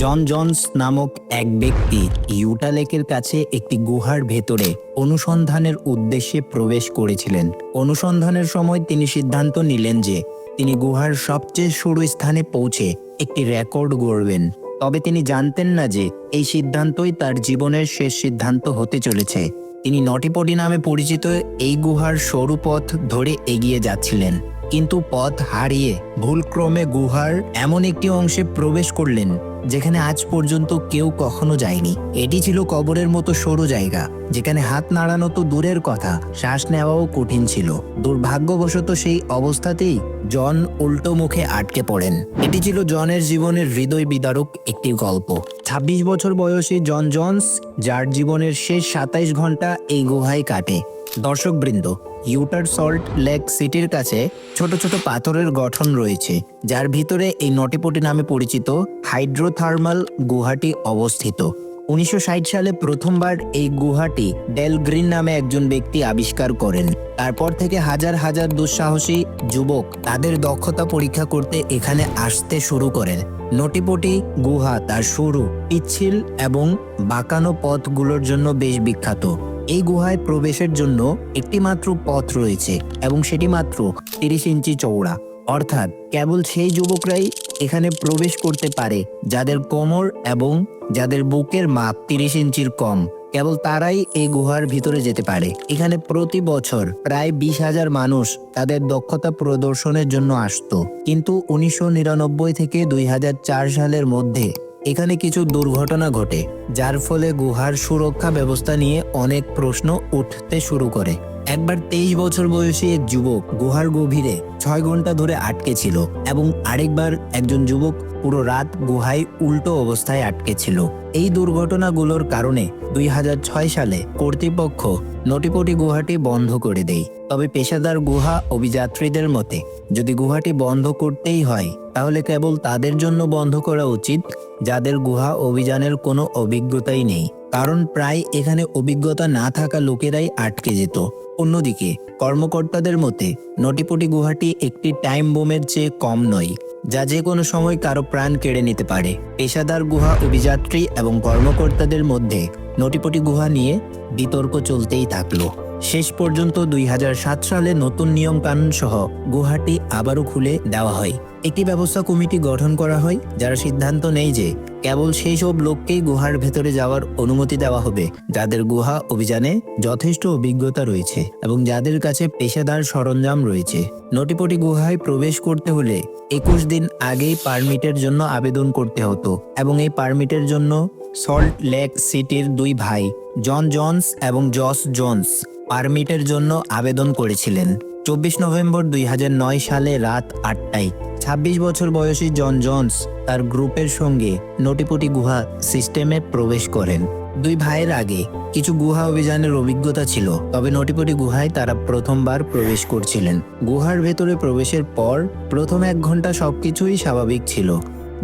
জন Johns নামক এক ব্যক্তি ইউটা লেকের কাছে একটি গুহার ভেতরে অনুসন্ধানের উদ্দেশ্যে প্রবেশ করেছিলেন। অনুসন্ধানের সময় তিনি সিদ্ধান্ত নিলেন যে তিনি গুহার সবচেয়ে সরু স্থানে পৌঁছে একটি রেকর্ড গড়বেন। তবে তিনি জানতেন না যে এই সিদ্ধান্তই তার জীবনের শেষ সিদ্ধান্ত হতে চলেছে। তিনি নটিপটি নামে পরিচিত এই গুহার সরু পথ ধরে এগিয়ে যাচ্ছিলেন। কিন্তু পথ হারিয়ে ভুলক্রমে গুহার এমন একটি অংশে প্রবেশ করলেন। যেখানে আজ পর্যন্ত কেউ কখনো যায়নি। এটি ছিল কবরের মতো সরু জায়গা, যেখানে হাত নাড়ানো তো দূরের কথা, শ্বাস নেওয়াও কঠিন ছিল। দুর্ভাগ্যবশত সেই অবস্থাতেই জন উল্টো মুখে আটকে পড়েন। এটি ছিল জনের জীবনের হৃদয় বিদারক একটি গল্প। ২৬ বছর বয়সী জন জনস, যার জীবনের শেষ সাতাইশ ঘণ্টা এই গুহায় কাটে। দর্শকবৃন্দ, ইউটার সল্ট লেক সিটির কাছে ছোট ছোট পাথরের গঠন রয়েছে, যার ভিতরে এই নটিপটি নামে পরিচিত হাইড্রোথার্মাল গুহাটি অবস্থিত। উনিশশো ষাট সালে প্রথমবার এই গুহাটি ডেল গ্রিন নামে একজন ব্যক্তি আবিষ্কার করেন। তারপর থেকে হাজার হাজার দুঃসাহসী যুবক তাদের দক্ষতা পরীক্ষা করতে এখানে আসতে শুরু করেন। নটিপটি গুহা, তার সরু পিচ্ছিল এবং বাঁকানো পথগুলোর জন্য বেশ বিখ্যাত। এই গুহায় প্রবেশের জন্য একটি মাত্র পথ রয়েছে এবং সেটি মাত্র তিরিশ ইঞ্চি চওড়া। অর্থাৎ কেবল সেই যুবকরাই এখানে প্রবেশ করতে পারে, যাদের কোমর এবং যাদের বুকের মাপ তিরিশ ইঞ্চির কম। কেবল তারাই এই গুহার ভিতরে যেতে পারে। এখানে প্রতি বছর প্রায় বিশ হাজার মানুষ তাদের দক্ষতা প্রদর্শনের জন্য আসতো। কিন্তু উনিশশো নিরানব্বই থেকে দুই হাজার চার সালের মধ্যে এখানে কিছু দুর্ঘটনা ঘটে, যার ফলে গুহার সুরক্ষা ব্যবস্থা নিয়ে অনেক প্রশ্ন উঠতে শুরু করে। একবার তেইশ বছর বয়সী এক যুবক গুহার গভীরে ছয় ঘণ্টা ধরে আটকে ছিল এবং আরেকবার একজন যুবক পুরো রাত গুহায় উল্টো অবস্থায় আটকে ছিল। এই দুর্ঘটনাগুলোর কারণে দুই হাজার ছয় সালে কর্তৃপক্ষ নটিপটি গুহাটি বন্ধ করে দেয়। তবে পেশাদার গুহা অভিযাত্রীদের মতে, যদি গুহাটি বন্ধ করতেই হয়, তাহলে কেবল তাদের জন্য বন্ধ করা উচিত যাদের গুহা অভিযানের কোনো অভিজ্ঞতাই নেই। কারণ প্রায় এখানে অভিজ্ঞতা না থাকা লোকেরাই আটকে যেত। অন্যদিকে, কর্মকর্তাদের মতে, নটিপটি গুহাটি একটি টাইম বোমের চেয়ে কম নয়, যা যে কোনো সময় কারও প্রাণ কেড়ে নিতে পারে। পেশাদার গুহা অভিযাত্রী এবং কর্মকর্তাদের মধ্যে নটিপটি গুহা নিয়ে বিতর্ক চলতেই থাকল। শেষ পর্যন্ত দুই হাজার সাত সালে নতুন নিয়ম কানুন সহ গুহাটি আবারও খুলে দেওয়া হয়। একটি ব্যবস্থা কমিটি গঠন করা হয়, যারা সিদ্ধান্ত নেয় যে কেবল সেই সব লোককেই গুহার ভেতরে যাওয়ার অনুমতি দেওয়া হবে, যাদের গুহা অভিযানে যথেষ্ট অভিজ্ঞতা রয়েছে এবং যাদের কাছে পেশাদার সরঞ্জাম রয়েছে। নটিপটি গুহায় প্রবেশ করতে হলে একুশ দিন আগেই পারমিটের জন্য আবেদন করতে হতো এবং এই পারমিটের জন্য সল্ট লেক সিটির দুই ভাই, জন জনস এবং জস জোন্স পারমিটের জন্য আবেদন করেছিলেন। চব্বিশ নভেম্বর দুই হাজার নয় সালে রাত আটটায়। ছাব্বিশ বছর বয়সী জন জনস তার গ্রুপের সঙ্গে নটিপটি গুহা সিস্টেমে প্রবেশ করেন। দুই ভাইয়ের আগে কিছু গুহা অভিযানের অভিজ্ঞতা ছিল, তবে নটিপটি গুহায় তারা প্রথমবার প্রবেশ করছিলেন। গুহার ভেতরে প্রবেশের পর প্রথম এক ঘণ্টা সবকিছুই স্বাভাবিক ছিল।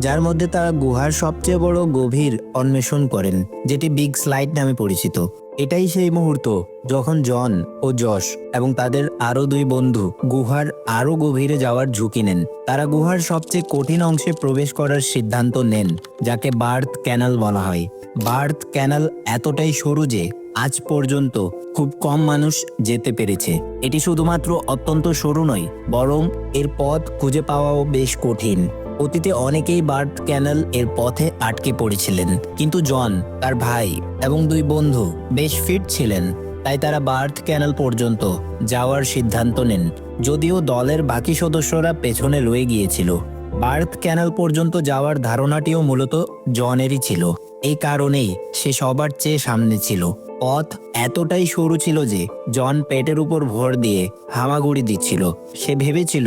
যার মধ্যে তারা গুহার সবচেয়ে বড় গভীর অন্বেষণ করেন, যেটি বিগ স্লাইড নামে পরিচিত। এটাই সেই মুহূর্ত যখন জন ও যশ এবং তাদের আরও দুই বন্ধু গুহার আরও গভীরে যাওয়ার ঝুঁকি নেন। তারা গুহার সবচেয়ে কঠিন অংশে প্রবেশ করার সিদ্ধান্ত নেন, যাকে বার্থ ক্যানাল বলা হয়। বার্থ ক্যানাল এতটাই সরু যে আজ পর্যন্ত খুব কম মানুষ যেতে পেরেছে। এটি শুধুমাত্র অত্যন্ত সরু নয়, বরং এর পথ খুঁজে পাওয়াও বেশ কঠিন। অতীতে অনেকেই বার্থ ক্যানেল এর পথে আটকে পড়েছিলেন। কিন্তু জন, তার ভাই এবং দুই বন্ধু বেশ ফিট ছিলেন, তাই তারা বার্থ ক্যানেল পর্যন্ত যাওয়ার সিদ্ধান্ত নেন। যদিও দলের বাকি সদস্যরা পেছনে রয়ে গিয়েছিল। বার্থ ক্যানেল পর্যন্ত যাওয়ার ধারণাটিও মূলত জনেরই ছিল। এই কারণেই সে সবার চেয়ে সামনে ছিল। পথ এতটাই সরু ছিল যে জন পেটের উপর ভর দিয়ে হামাগুড়ি দিচ্ছিল। সে ভেবেছিল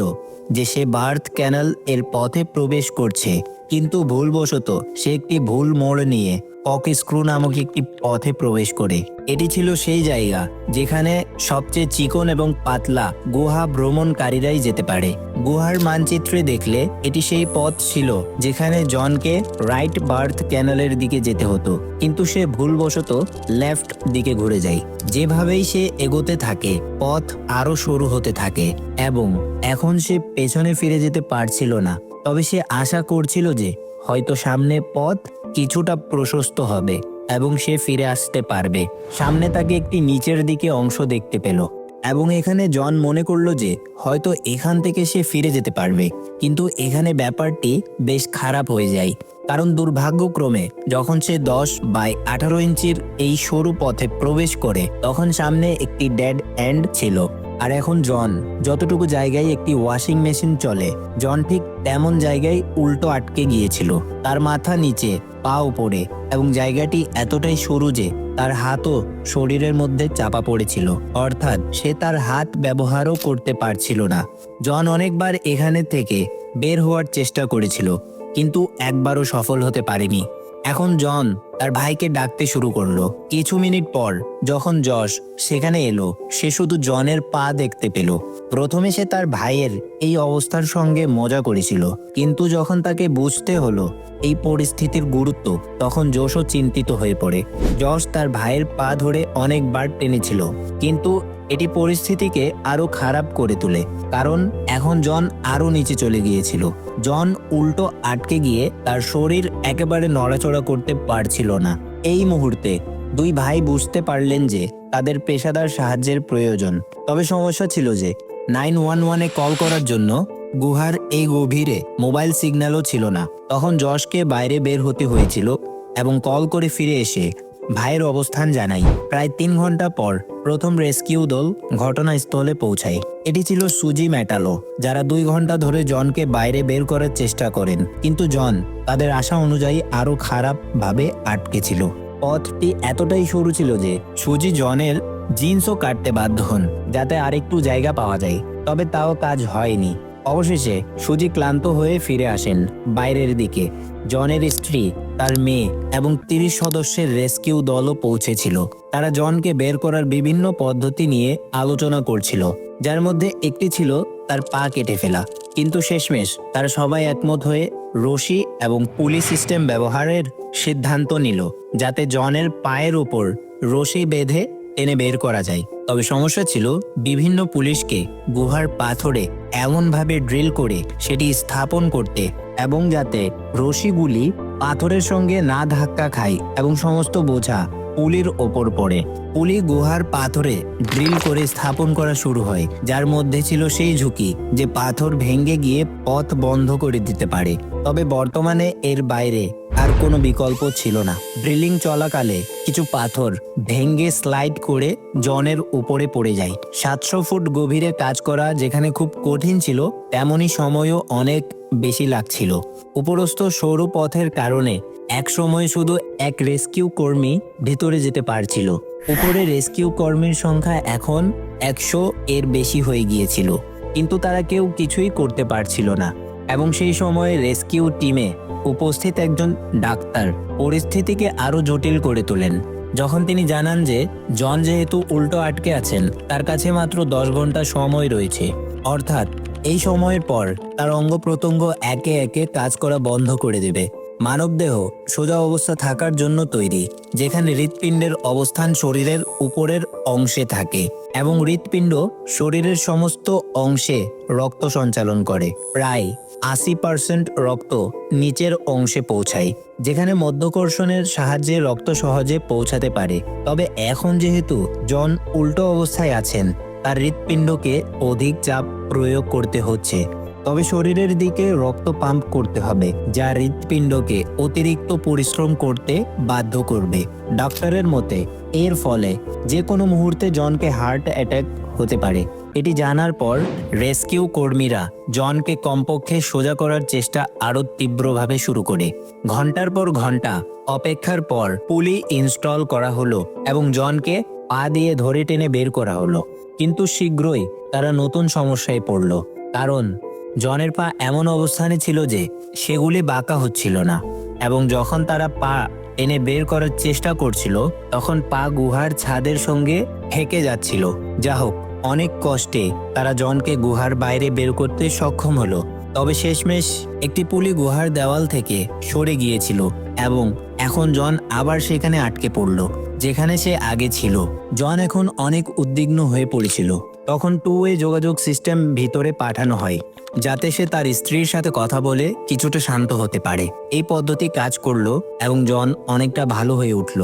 যে সে বার্থ ক্যানাল এর পথে প্রবেশ করছে, কিন্তু ভুলবশত সে একটি ভুল মোড় নিয়ে কক স্ক্রু নামক একটি পথে প্রবেশ করে। এটি ছিল সেই জায়গা যেখানে সবচেয়ে চিকন এবং পাতলা গুহা ভ্রমণকারীরাই যেতে পারে। গুহার মানচিত্রে দেখলে এটি সেই পথ ছিল যেখানে জনকে রাইট বার্থ ক্যানেলের দিকে যেতে হতো। কিন্তু সে ভুলবশত লেফট দিকে ঘুরে যায়। যেভাবেই সে এগোতে থাকে, পথ আরও সরু হতে থাকে এবং এখন সে পেছনে ফিরে যেতে পারছিল না। তবে সে আশা করছিল যে হয়তো সামনে পথ কিছুটা প্রশস্ত হবে এবং সে ফিরে আসতে পারবে। সামনে তাকে একটি নিচের দিকে অংশ দেখতে পেল এবং এখানে জন মনে করল যে হয়তো এখান থেকে সে ফিরে যেতে পারবে। কিন্তু এখানে ব্যাপারটি বেশ খারাপ হয়ে যায়। কারণ দুর্ভাগ্যক্রমে যখন সে দশ বাই আঠারো ইঞ্চির এই সরু পথে প্রবেশ করে, তখন সামনে একটি ডেড এন্ড ছিল। আর এখন জন, যতটুকু জায়গায় একটি ওয়াশিং মেশিন চলে, জন ঠিক তেমন জায়গায় উল্টো আটকে গিয়েছিল। তার মাথা নিচে, পা উপরে এবং জায়গাটি এতটাই সরু যে তার হাতও শরীরের মধ্যে চাপা পড়েছিল। অর্থাৎ সে তার হাত ব্যবহারও করতে পারছিল না। জন অনেকবার এখানে থেকে বের হওয়ার চেষ্টা করেছিল, কিন্তু একবারও সফল হতে পারেনি। এখন জন তার ভাইকে ডাকতে শুরু করল। কিছু মিনিট পর যখন যশ সেখানে এলো, সে শুধু জনের পা দেখতে পেল। প্রথমে সে তার ভাইয়ের এই অবস্থার সঙ্গে মজা করেছিল, কিন্তু যখন তাকে বুঝতে হলো এই পরিস্থিতির গুরুত্ব, তখন যশও চিন্তিত হয়ে পড়ে। যশ তার ভাইয়ের পা ধরে অনেকবার টেনেছিল, কিন্তু এটি পরিস্থিতিকে আরও খারাপ করে তোলে, কারণ এখন জন আরও নিচে চলে গিয়েছিল। জন উল্টো আটকে গিয়ে তার শরীর একেবারে নড়াচড়া করতে পারছিল না। এই মুহূর্তে দুই ভাই বুঝতে পারলেন যে তাদের পেশাদার সাহায্যের প্রয়োজন। তবে সমস্যা ছিল যে নাইন ওয়ান ওয়ানে কল করার জন্য গুহার এই গভীরে মোবাইল সিগন্যালও ছিল না। তখন যশকে বাইরে বের হতে হয়েছিল এবং কল করে ফিরে এসে ভাইয়ের অবস্থান জানাই। প্রায় তিন ঘণ্টা পর প্রথম রেস্কিউ দল ঘটনাস্থলে পৌঁছায়। এটি ছিল সুজি ম্যাটালো, যারা দুই ঘণ্টা ধরে জনকে বাইরে বের করার চেষ্টা করেন। কিন্তু জন তাদের আশা অনুযায়ী আরও খারাপভাবে আটকে ছিল। পথটি এতটাই সরু ছিল যে সুজি জনের জিন্সও কাটতে বাধ্য হন, যাতে আরেকটু জায়গা পাওয়া যায়। তবে তাও কাজ হয়নি। অবশেষে সুজি ক্লান্ত হয়ে ফিরে আসেন বাইরের দিকে। জনের স্ত্রী তার মেয়ে এবং তিরিশ সদস্যের রেস্কিউ দলও পৌঁছেছিল। তারা জনকে বের করার বিভিন্ন পদ্ধতি নিয়ে আলোচনা করছিল, যার মধ্যে একটি ছিল তার পা কেটে ফেলা। কিন্তু শেষমেশ তারা সবাই একমত হয়ে রশি এবং পুলি সিস্টেম ব্যবহারের সিদ্ধান্ত নিল, যাতে জনের পায়ের উপর রশি বেঁধে টেনে বের করা যায়। তবে সমস্যা ছিল বিভিন্ন পুলিশকে গুহার পাথরে এমনভাবে ড্রিল করে সেটি স্থাপন করতে এবং যাতে রশিগুলি পাথরের সঙ্গে না ধাক্কা খায় এবং সমস্ত বোঝা পুলির ওপর পড়ে। পুলি গুহার পাথরে ড্রিল করে স্থাপন করা শুরু হয়, যার মধ্যে ছিল সেই ঝুঁকি যে পাথর ভেঙে গিয়ে পথ বন্ধ করে দিতে পারে। তবে বর্তমানে এর বাইরে আর কোনো বিকল্প ছিল না। ড্রিলিং চলাকালে কিছু পাথর ভেঙ্গে স্লাইড করে জনের উপরে পড়ে যায়। সাতশো ফুট গভীরে কাজ করা যেখানে খুব কঠিন ছিল তেমনই সময়ও অনেক বেশি লাগছিল। উপরস্থ সরু পথের কারণে এক সময় শুধু এক রেস্কিউ কর্মী ভেতরে যেতে পারছিল। উপরে রেস্কিউ কর্মীর সংখ্যা এখন একশো এর বেশি হয়ে গিয়েছিল। কিন্তু তারা কেউ কিছুই করতে পারছিল না। এবং সেই সময়ে রেস্কিউ টিমে উপস্থিত একজন ডাক্তার। পরিস্থিতিকে আরও জটিল করে তোলেন। যখন তিনি জানান যে, জন যেহেতু উল্টো আটকে আছেন, তার কাছে মাত্র দশ ঘণ্টা সময় রয়েছে। অর্থাৎ, এই সময়ের পর তার অঙ্গ প্রত্যঙ্গ একে একে কাজ করা বন্ধ করে দেবে। মানবদেহ সোজা অবস্থা থাকার জন্য তৈরি, যেখানে হৃৎপিণ্ডের অবস্থান শরীরের উপরের অংশে থাকে এবং হৃৎপিণ্ড শরীরের সমস্ত অংশে রক্ত সঞ্চালন করে। প্রায় আশি পার্সেন্ট রক্ত নিচের অংশে পৌঁছায়, যেখানে মধ্যকর্ষণের সাহায্যে রক্ত সহজে পৌঁছাতে পারে। তবে এখন যেহেতু জন উল্টো অবস্থায় আছেন, তার হৃৎপিণ্ডকে অধিক চাপ প্রয়োগ করতে হচ্ছে। তবে শরীরের দিকে রক্ত পাম্প করতে হবে, যা হৃৎপিণ্ডকে অতিরিক্ত পরিশ্রম করতে বাধ্য করবে। ডাক্তারের মতে, এর ফলে যে কোনো মুহূর্তে জনকে হার্ট অ্যাটাক হতে পারে। এটি জানার পর রেস্কিউ কর্মীরা জনকে কমপক্ষে সোজা করার চেষ্টা আরও তীব্রভাবে শুরু করে। ঘণ্টার পর ঘণ্টা অপেক্ষার পর পুলি ইনস্টল করা হলো এবং জনকে পা দিয়ে ধরে টেনে বের করা হলো। কিন্তু শীঘ্রই তারা নতুন সমস্যায় পড়ল, কারণ জনের পা এমন অবস্থানে ছিল যে সেগুলি বাঁকা হচ্ছিল না এবং যখন তারা পা এনে বের করার চেষ্টা করছিল, তখন পা গুহার ছাদের সঙ্গে ঠেকে যাচ্ছিল। যা হোক অনেক কষ্টে তারা জনকে গুহার বাইরে বের করতে সক্ষম হলো। তবে শেষমেশ একটি পুলি গুহার দেওয়াল থেকে সরে গিয়েছিল এবং এখন জন আবার সেখানে আটকে পড়ল, যেখানে সে আগে ছিল। জন এখন অনেক উদ্বিগ্ন হয়ে পড়েছিল। তখন টু ওয়ে যোগাযোগ সিস্টেম ভিতরে পাঠানো হয়, যাতে সে তার স্ত্রীর সাথে কথা বলে কিছুটা শান্ত হতে পারে। এই পদ্ধতি কাজ করল এবং জন অনেকটা ভালো হয়ে উঠল।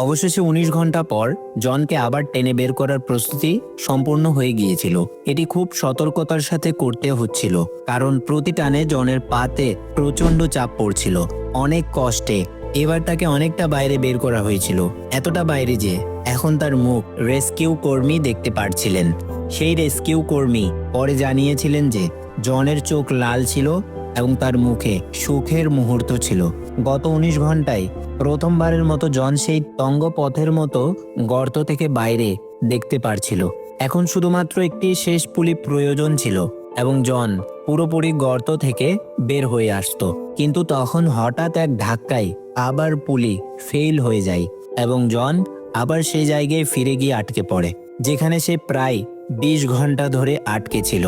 অবশেষে উনিশ ঘণ্টা পর জনকে আবার টেনে বের করার প্রস্তুতি সম্পূর্ণ হয়ে গিয়েছিল। এটি খুব সতর্কতার সাথে করতে হচ্ছিল, কারণ প্রতি টানে জনের পাতে প্রচণ্ড চাপ পড়ছিল, অনেক কষ্টে। এবার তাকে অনেকটা বাইরে বের করা হয়েছিল, এতটা বাইরে যে এখন তার মুখ রেস্কিউ কর্মী দেখতে পারছিলেন। সেই রেস্কিউ কর্মী পরে জানিয়েছিলেন যে, জনের চোখ লাল ছিল এবং তার মুখে সুখের মুহূর্ত ছিল। গত উনিশ ঘন্টায় প্রথমবারের মতো জন সেই তঙ্গ পথের মতো গর্ত থেকে বাইরে দেখতে পারছিল। এখন শুধুমাত্র একটি শেষ পুলি প্রয়োজন ছিল এবং জন পুরোপুরি গর্ত থেকে বের হয়ে আসতো। কিন্তু তখন হঠাৎ এক ধাক্কায় আবার পুলি ফেল হয়ে যায় এবং জন আবার সেই জায়গায় ফিরে গিয়ে আটকে পড়ে, যেখানে সে প্রায় বিশ ঘণ্টা ধরে আটকে ছিল।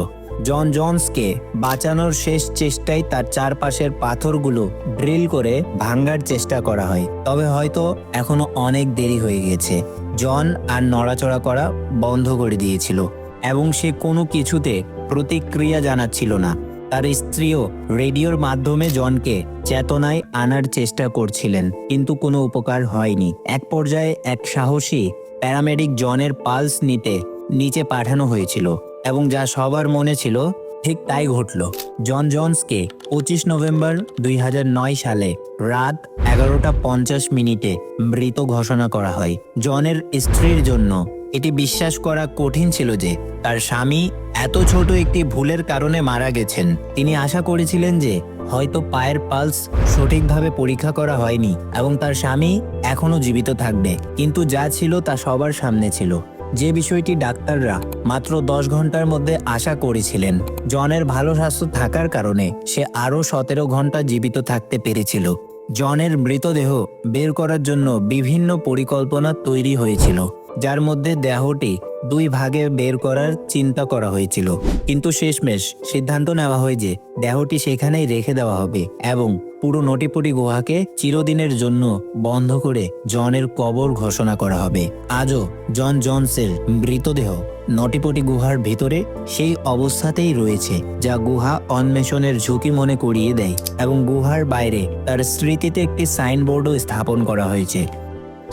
জন জনসকে বাঁচানোর শেষ চেষ্টায় তার চারপাশের পাথরগুলো ড্রিল করে ভাঙ্গার চেষ্টা করা হয়। তবে হয়তো এখনও অনেক দেরি হয়ে গেছে। জন আর নড়াচড়া করা বন্ধ করে দিয়েছিল এবং সে কোনো কিছুতে প্রতিক্রিয়া জানাচ্ছিল না। তার স্ত্রীও রেডিওর মাধ্যমে জনকে চেতনায় আনার চেষ্টা করছিলেন, কিন্তু কোনো উপকার হয়নি। এক পর্যায়ে এক সাহসী প্যারামেডিক জনের পালস নিতে নিচে পাঠানো হয়েছিল। এবং যা সবার মনে ছিল, ঠিক তাই ঘটল। জন জনসকে পঁচিশ নভেম্বর দুই হাজার নয় সালে রাত এগারোটা পঞ্চাশ মিনিটে মৃত ঘোষণা করা হয়। জনের স্ত্রীর জন্য এটি বিশ্বাস করা কঠিন ছিল যে তার স্বামী এত ছোট একটি ভুলের কারণে মারা গেছেন। তিনি আশা করেছিলেন যে হয়তো পায়ের পালস সঠিকভাবে পরীক্ষা করা হয়নি এবং তার স্বামী এখনও জীবিত থাকবে। কিন্তু যা ছিল তা সবার সামনে ছিল। যে বিষয়টি ডাক্তাররা মাত্র দশ ঘণ্টার মধ্যে আশা করেছিলেন, জনের ভালো স্বাস্থ্য থাকার কারণে সে আরও সতেরো ঘণ্টা জীবিত থাকতে পেরেছিল। জনের মৃতদেহ বের করার জন্য বিভিন্ন পরিকল্পনা তৈরি হয়েছিল। যার মধ্যে দেহটি দুই ভাগে বের করার চিন্তা করা হয়েছিল। কিন্তু শেষমেশ সিদ্ধান্ত নেওয়া হয় যে দেহটি সেখানেই রেখে দেওয়া হবে এবং পুরো নটিপুটি গুহাকে চিরদিনের জন্য বন্ধ করে জনের কবর ঘোষণা করা হবে। আজও জন জনসের মৃতদেহ নটিপটি গুহার ভিতরে সেই অবস্থাতেই রয়েছে, যা গুহা অন্বেষণের ঝুঁকি মনে করিয়ে দেয় এবং গুহার বাইরে তার স্মৃতিতে একটি সাইনবোর্ডও স্থাপন করা হয়েছে।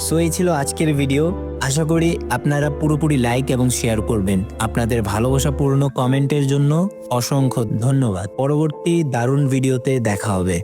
সো এই ছিল আজকের ভিডিও আশা করি আপনারা পুরোপুরি লাইক এবং শেয়ার করবেন। আপনাদের ভালোবাসাপূর্ণ কমেন্টের জন্য অসংখ্য ধন্যবাদ। পরবর্তী দারুণ ভিডিওতে দেখা হবে।